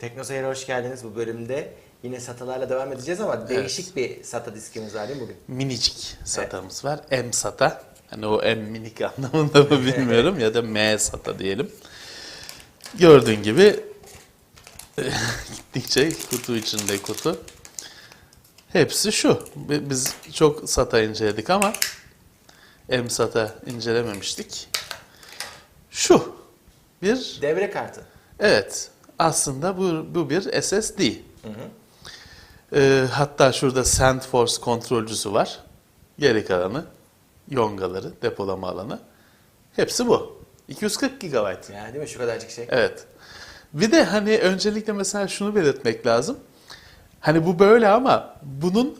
Teknoseyir'e hoş geldiniz bu bölümde. Yine SATA'larla devam edeceğiz ama değişik bir SATA diskimiz var değil mi bugün? Minicik SATA'mız var. M SATA. Hani o M minik anlamında mı bilmiyorum ya da M SATA diyelim. Gördüğün gibi gittikçe kutu içinde kutu. Hepsi şu. Bi- Biz çok SATA inceledik ama M SATA incelememiştik. Şu. Bir Devre kartı. Evet, aslında bu, bu bir SSD. Ee, hatta şurada SandForce kontrolcüsü var. Geri kalanı, yongaları, depolama alanı. Hepsi bu. 240 GB. Yani değil mi şu kadarcık şey? Evet. Bir de hani öncelikle mesela şunu belirtmek lazım. Hani bu böyle ama bunun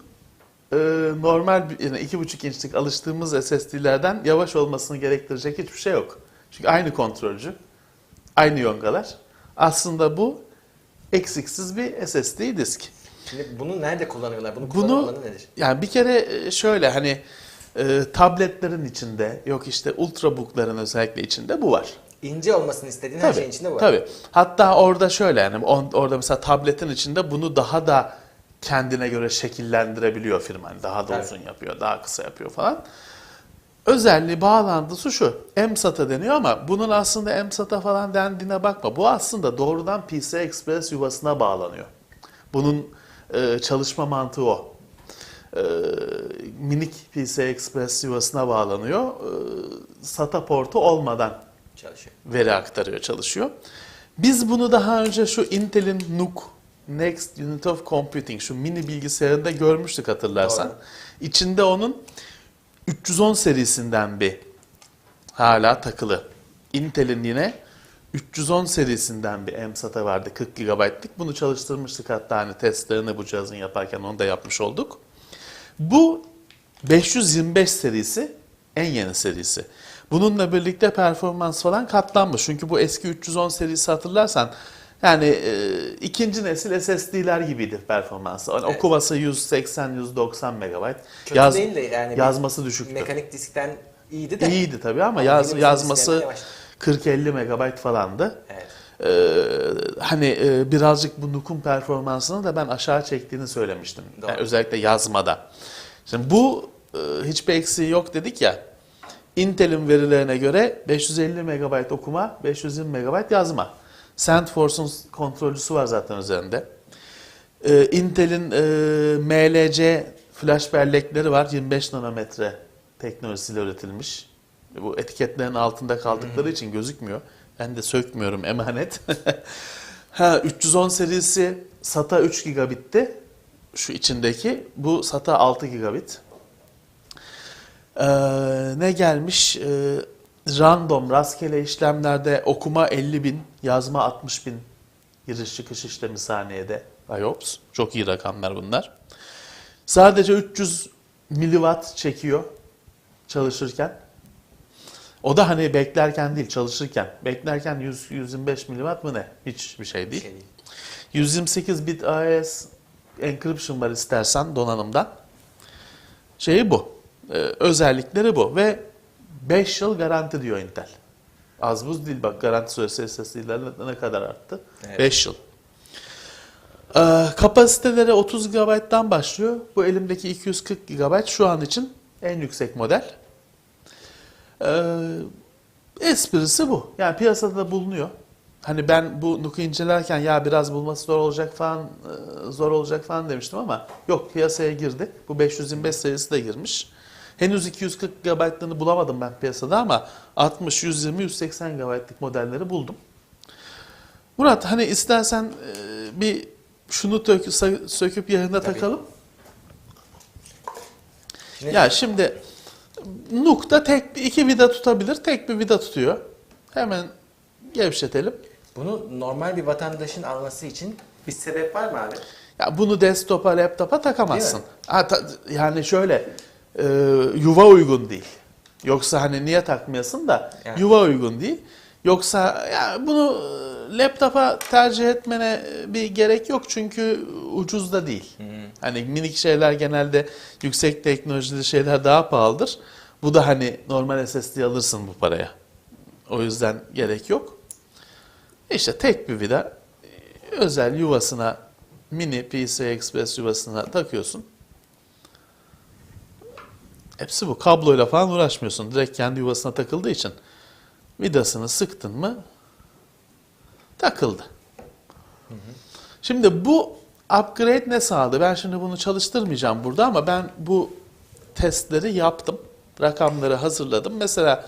e, normal yani 2,5 inçlik alıştığımız SSD'lerden yavaş olmasını gerektirecek hiçbir şey yok. Çünkü aynı kontrolcü, aynı yongalar. Aslında bu eksiksiz bir SSD disk. Şimdi bunu nerede kullanıyorlar? Bunu, Bunu kullanım nedir? yani bir kere e, şöyle hani e, tabletlerin içinde yok işte ultrabookların özellikle içinde bu var. İnce olmasını istediğin her şeyin içinde bu var. Tabii. Hatta orada şöyle yani on- orada mesela tabletin içinde bunu daha da kendine göre şekillendirebiliyor firma. Yani daha da Tabii. uzun yapıyor, daha kısa yapıyor falan. Özelliği bağlantısı şu. MSATA deniyor ama bunun aslında MSATA falan dendiğine bakma. Bu aslında doğrudan PCI Express yuvasına bağlanıyor. Bunun e, çalışma mantığı o. E, minik PCI Express yuvasına bağlanıyor. E, SATA portu olmadan Çalışıyor. veri aktarıyor, çalışıyor. Biz bunu daha önce şu Intel'in NUC, Next Unit of Computing, şu mini bilgisayarında görmüştük hatırlarsan. Doğru. İçinde onun 310 serisinden bir hala takılı. Intel'in yine 310 serisinden bir MSATA vardı 40 GB'lık. Bunu çalıştırmıştık hatta hani testlerini bu cihazın yaparken onu da yapmış olduk. Bu 525 serisi en yeni serisi. Bununla birlikte performans falan katlanmış. Çünkü bu eski 310 serisi hatırlarsan yani e, ikinci nesil SSD'ler gibiydi performansı. Yani Evet. Okuması 180-190 MB. Kötü Yaz- değil de yani yazması düşüktü. Mekanik diskten iyiydi de. İyiydi tabii ama Ama yaz, yazması disklerimden 40-50 MB falandı. Evet. Ee, hani e, birazcık bu Nuk'un performansını da ben aşağı çektiğini söylemiştim. Doğru. Yani özellikle yazmada. Şimdi bu e, hiçbir eksiği yok dedik ya. Intel'in verilerine göre 550 MB okuma, 520 MB yazma. SandForce'un kontrolcüsü var zaten üzerinde. Ee, Intel'in e, MLC flash bellekleri var. 25 nanometre teknolojisiyle üretilmiş. Bu etiketlerin altında kaldıkları için gözükmüyor. Ben de sökmüyorum emanet. ha 310 serisi SATA 3 gigabitti. Şu içindeki. Bu SATA 6 gigabit. Ee, ne gelmiş? Ee, random, rastgele işlemlerde okuma 50 bin, yazma 60 bin giriş çıkış işlemi saniyede. IOPS. Çok iyi rakamlar bunlar. Sadece 300 miliwatt çekiyor çalışırken. O da hani beklerken değil çalışırken. Beklerken 100, 125 miliwatt mı ne? Hiçbir şey Bir değil. şey değil. 128 bit AES encryption var istersen donanımdan. Şeyi bu. Ee, özellikleri bu ve 5 yıl garanti diyor Intel. Az buz değil bak garanti süresi SSD'lerle ne kadar arttı? Evet. 5 yıl. Ee, kapasiteleri 30 GB'dan başlıyor. Bu elimdeki 240 GB şu an için en yüksek model. Ee, esprisi bu. Yani piyasada da bulunuyor. Hani ben bu NUC'u incelerken ya biraz bulması zor olacak falan e, zor olacak falan demiştim ama yok piyasaya girdi. Bu 525 serisi de girmiş. Henüz 240 GB'larını bulamadım ben piyasada ama 60, 120, 180 GB'lık modelleri buldum. Murat hani istersen e, bir şunu tök- söküp yerine Tabii. takalım. Şimdi Ya şimdi Nuk'ta tek bir iki vida tutabilir, tek bir vida tutuyor. Hemen gevşetelim. bunu normal bir vatandaşın alması için bir sebep var mı abi? Ya bunu desktop'a, laptop'a takamazsın. Ha, ta- yani şöyle e, yuva uygun değil. Yoksa hani niye takmayasın da Yani. yuva uygun değil. Yoksa ya bunu e, laptopa tercih etmene bir gerek yok çünkü ucuz da değil. Hani minik şeyler genelde yüksek teknolojili şeyler daha pahalıdır. Bu da hani normal SSD alırsın bu paraya. O yüzden gerek yok. İşte tek bir vida özel yuvasına mini PCI Express yuvasına takıyorsun. Hepsi bu. Kabloyla falan uğraşmıyorsun. Direkt kendi yuvasına takıldığı için. Vidasını sıktın mı takıldı. Şimdi bu upgrade ne sağladı? Ben şimdi bunu çalıştırmayacağım burada ama ben bu testleri yaptım. Rakamları hazırladım. Mesela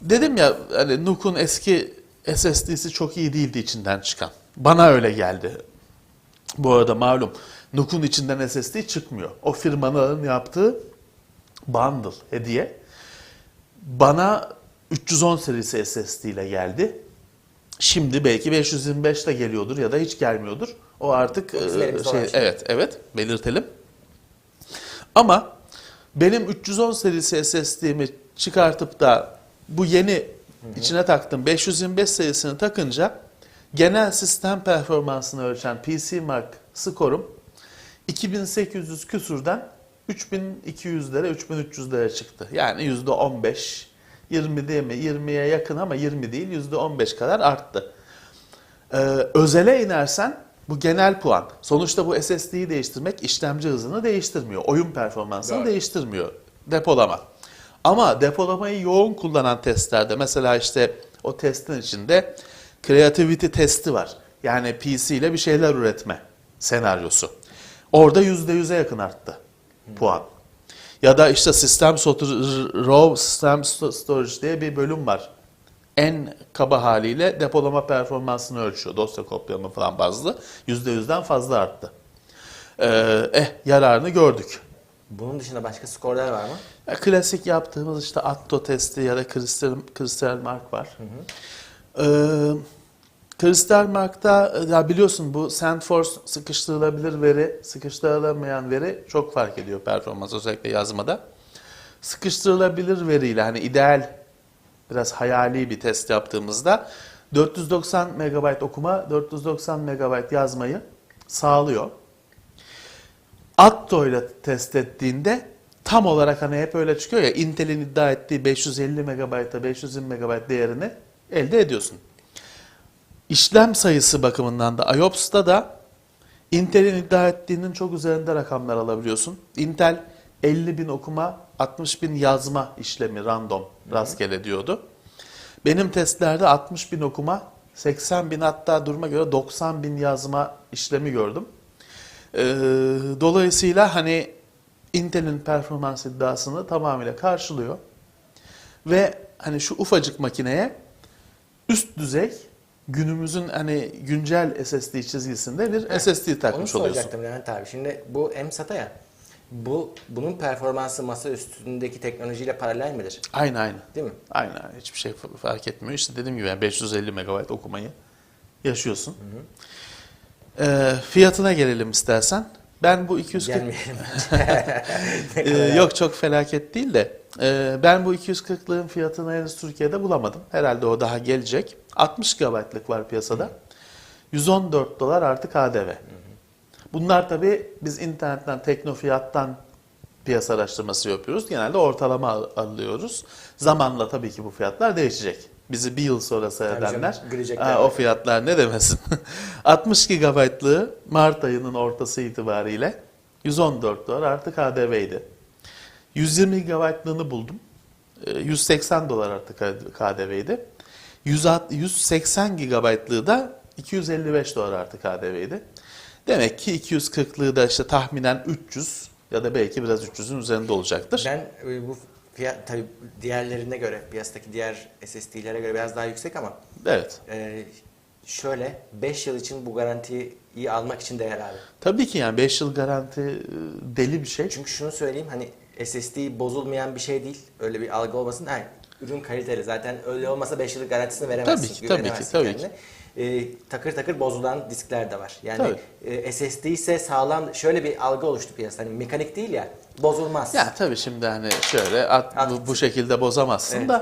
dedim ya hani Nuke'un eski SSD'si çok iyi değildi içinden çıkan. Bana öyle geldi. Bu arada malum Nuke'un içinden SSD çıkmıyor. O firmanın yaptığı bundle hediye bana 310 serisi SSD ile geldi. Şimdi belki 525 ile geliyordur ya da hiç gelmiyordur. O artık e, şey evet evet belirtelim. Ama benim 310 serisi SSD'mi çıkartıp da bu yeni içine taktım 525 serisini takınca genel sistem performansını ölçen PC Mark skorum 2800 küsurdan 3200'lere 3300'lere çıktı. Yani %15 20 değil mi? 20'ye yakın ama 20 değil %15 kadar arttı. Ee, özele inersen bu genel puan. Sonuçta bu SSD'yi değiştirmek işlemci hızını değiştirmiyor. Oyun performansını Doğru. değiştirmiyor. Depolama. Ama depolamayı yoğun kullanan testlerde mesela işte o testin içinde creativity testi var. Yani PC ile bir şeyler üretme senaryosu. Orada %100'e yakın arttı puan. Ya da işte sistem system sto- storage diye bir bölüm var. En kaba haliyle depolama performansını ölçüyor. Dosya kopyalama falan bazlı. %100'den fazla arttı. Ee, eh yararını gördük. Bunun dışında başka skorlar var mı? Ya, klasik yaptığımız işte Atto testi ya da Crystal, Crystal Mark var. Ee, Crystal Mark'ta ya biliyorsun bu SandForce sıkıştırılabilir veri, sıkıştırılamayan veri çok fark ediyor performans özellikle yazmada. Sıkıştırılabilir veriyle hani ideal biraz hayali bir test yaptığımızda 490 MB okuma, 490 MB yazmayı sağlıyor. Atto ile test ettiğinde tam olarak hani hep öyle çıkıyor ya Intel'in iddia ettiği 550 MB'a 520 MB değerini elde ediyorsun. İşlem sayısı bakımından da IOPS'ta da Intel'in iddia ettiğinin çok üzerinde rakamlar alabiliyorsun. Intel 50 bin okuma, 60 bin yazma işlemi random, rastgele diyordu. Benim testlerde 60 bin okuma, 80 bin hatta duruma göre 90 bin yazma işlemi gördüm. Ee, dolayısıyla hani Intel'in performans iddiasını tamamıyla karşılıyor. Ve hani şu ufacık makineye üst düzey günümüzün hani güncel SSD çizgisinde bir SSD Onu takmış oluyorsun. soracaktım Levent abi. Şimdi bu M-SATA ya. Bu bunun performansı masa üstündeki teknolojiyle paralel midir? Aynı aynı. Değil mi? Aynen. hiçbir şey fa- fark etmiyor. İşte dediğim gibi yani 550 MB okumayı yaşıyorsun. Ee, fiyatına gelelim istersen. Ben bu 240 Gelmeyelim. Ee, yok çok felaket değil de e, ben bu 240'lığın fiyatını henüz Türkiye'de bulamadım. Herhalde o daha gelecek. 60 GB'lık var piyasada. 114 dolar artı KDV. Bunlar tabii biz internetten, teknofiyattan piyasa araştırması yapıyoruz. Genelde ortalama al- alıyoruz. Zamanla tabii ki bu fiyatlar değişecek. Bizi bir yıl sonra seyredenler. "Aa, o fiyatlar ne demesin. 60 GB'lığı Mart ayının ortası itibariyle 114 dolar artı KDV'ydi. 120 GB'lığını buldum. Ee, 180 dolar artı KDV'ydi. 160 180 GB'lığı da 255 dolar artı KDV'ydi. Demek ki 240'lığı da işte tahminen 300 ya da belki biraz 300'ün üzerinde olacaktır. Ben e, bu fiyat tabii diğerlerine göre, piyasadaki diğer SSD'lere göre biraz daha yüksek ama Evet. e, şöyle 5 yıl için bu garantiyi iyi almak için değer abi. Tabii ki yani 5 yıl garanti e, deli bir şey. Çünkü şunu söyleyeyim hani SSD bozulmayan bir şey değil. Öyle bir algı olmasın. Ha, ürün kaliteli. Zaten öyle olmasa 5 yıllık garantisini veremezsin. Tabii ki, tabii ki, tabii kendine. E, takır takır bozulan diskler de var. Yani Tabii. e, SSD ise sağlam şöyle bir algı oluştu piyasada. Hani mekanik değil ya bozulmaz. Ya tabii şimdi hani şöyle at, At bu, bu şekilde bozamazsın Evet. da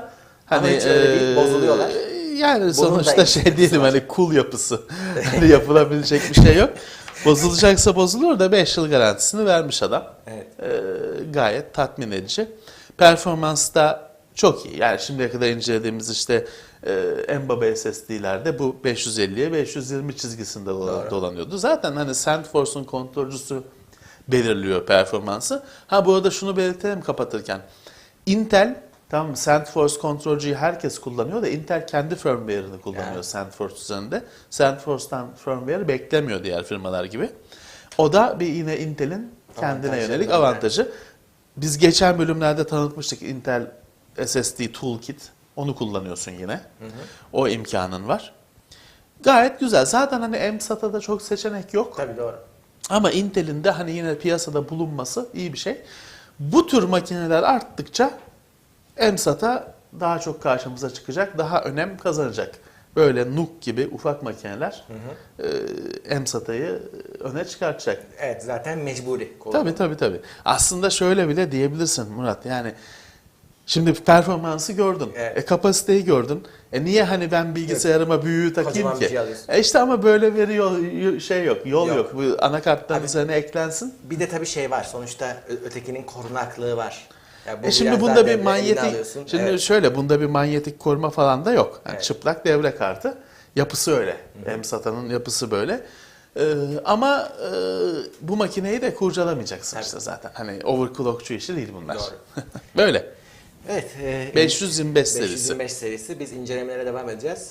Ama hani hiç öyle değil, e, bozuluyorlar. Yani Bunun sonuçta şey değilim var. hani kul yapısı. hani yapılabilecek bir şey yok. Bozulacaksa bozulur da 5 yıl garantisini vermiş adam. Evet. Ee, gayet tatmin edici. Performans da çok iyi. Yani şimdiye kadar incelediğimiz işte e, baba SSD'lerde bu 550'ye 520 çizgisinde Doğru. dolanıyordu. Zaten hani SandForce'un kontrolcüsü belirliyor performansı. Ha bu arada şunu belirtelim kapatırken. Intel Tamam SandForce kontrolcüyü herkes kullanıyor da Intel kendi firmware'ını kullanıyor Yani. SandForce üzerinde. SandForce'tan firmware beklemiyor diğer firmalar gibi. O da bir yine Intel'in kendine yönelik avantajı. Biz geçen bölümlerde tanıtmıştık Intel SSD Toolkit. Onu kullanıyorsun yine. O imkanın var. Gayet güzel. Zaten hani MSAT'ta çok seçenek yok. Tabii doğru. Ama Intel'in de hani yine piyasada bulunması iyi bir şey. Bu tür makineler arttıkça MSAT'a daha çok karşımıza çıkacak, daha önem kazanacak. Böyle NUC gibi ufak makineler e, MSAT'ı öne çıkartacak. Evet zaten mecburi. Tabii tabii tabii. Aslında şöyle bile diyebilirsin Murat. Yani şimdi performansı gördün. Evet. E kapasiteyi gördün. E niye hani ben bilgisayarıma büyüğü takayım Kocaman ki? şey. E işte ama böyle veriyor şey yok, yol yok. Yok. Bu anakartların üzerine eklensin. Bir de tabii şey var. Sonuçta ötekinin korunaklığı var. Ya bu E şimdi bunda bir manyetik şimdi Evet. şöyle bunda bir manyetik koruma falan da yok. Yani Evet. çıplak devre kartı. Yapısı öyle. M-SATA'nın yapısı böyle. Ee, ama e, bu makineyi de kurcalamayacaksın Tabii. işte zaten. Hani overclockçu işi değil bunlar. Doğru. böyle. Evet. e, 525 serisi. 525 serisi. Biz incelemelere devam edeceğiz.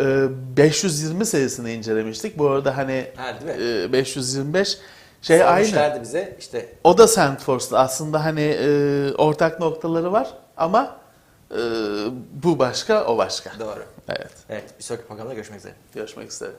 Ee, 520 serisini incelemiştik. Bu arada hani Ha, e, 525 şey aynı. Bize işte O da SandForce'lu. Aslında hani e, ortak noktaları var ama e, bu başka, o başka. doğru. Evet. Evet bir sonraki programda görüşmek üzere. Görüşmek üzere.